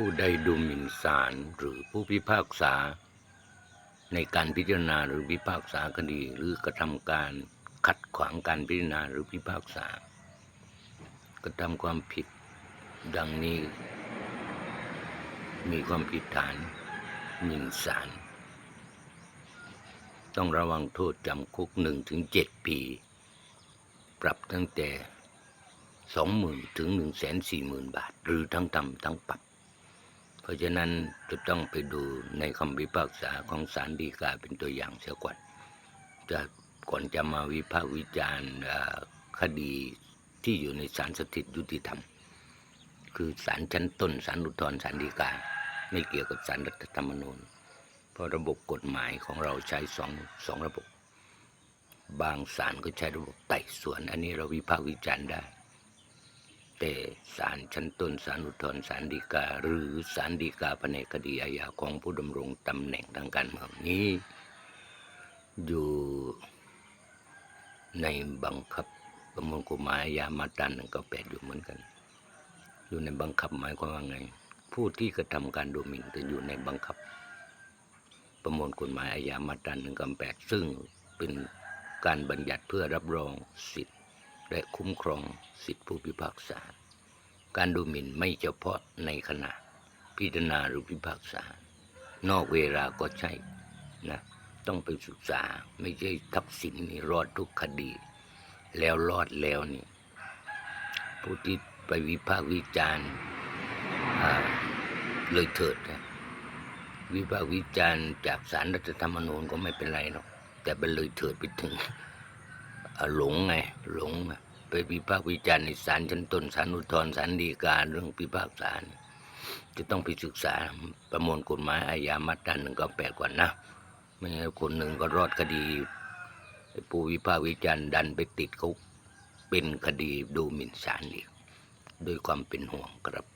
ผู้ใดดูหมิ่นศาลหรือผู้พิพากษา ในการพิจารณาหรือพิพากษาคดีหรือกระทำการขัดขวางการพิจารณาหรือพิพากษา กระทำความผิดดังนี้ มีความผิดฐานหมิ่นศาลต้องระวังโทษจำคุกหนึ่งถึงเจ็ดปี ปรับตั้งแต่สองหมื่นถึงหนึ่งแสนสี่หมื่นบาท หรือทั้งจำทั้งปรับ เพราะฉะนั้นจะต้องไปดูในคำพิพากษาของศาลฎีกาเป็นตัวอย่างเสียก่อนจะก่อนจะมาวิพากษ์วิจารณ์คดีที่อยู่ในศาลสถิตยุติธรรม คือศาลชั้นต้นศาลอุทธรณ์ศาลฎีกาไม่เกี่ยวกับศาลรัฐธรรมนูญเพราะระบบกฎหมายของเราใช้สองสองระบบ บางศาลก็ใช้ระบบไต่สวน อันนี้เราวิพากษ์วิจารณ์ได้ แต่ศาลชั้นต้นศาลอุทธรศาลฎีกา หรือศาลฎีกาแผนกคดีอาญาของผู้ดำรงตำแหน่งทางการเมืองนี้ อยู่ในบังคับประมวลกฎหมายอาญามาตราหนึ่งก็แปดอยู่เหมือนกัน อยู่ในบังคับหมายความว่าไง ผู้ที่กระทำการดูหมิ่นจะอยู่ในบังคับ ประมวลกฎหมายอาญามาตราหนึ่งกับแปดซึ่งเป็นการบัญญัติเพื่อรับรองสิทธิ และคุ้มครองสิทธิผู้พิพากษา การดูหมิ่นไม่เฉพาะในขณะพิจารณาหรือพิพากษา นอกเวลาก็ใช่นะต้องไปศึกษาไม่ใช่ทักษิณนี่รอดทุกคดี แล้วรอดแล้วนี่ผู้ที่ไปวิพากษ์วิจารณ์เลยเถิดนะวิพากษ์วิจารณ์จากสารรัฐธรรมนูญก็ไม่เป็นไรหรอกแต่ไปเลยเถิดไปถึง หลงไงหลงไปพิพากษ์วิจารณ์ในศาลชั้นต้นศาลอุทธรณ์ศาลฎีกาเรื่องพิพากษาจะต้องไปศึกษาประมวลกฎหมายอาญามาตราหนึ่งก็แปดก่อนนะไม่งั้นคนหนึ่งก็รอดคดีผู้วิพากษ์วิจารณ์ดันไปติดเขาเป็นคดีดูหมิ่นศาลอีกด้วยความเป็นห่วงครับ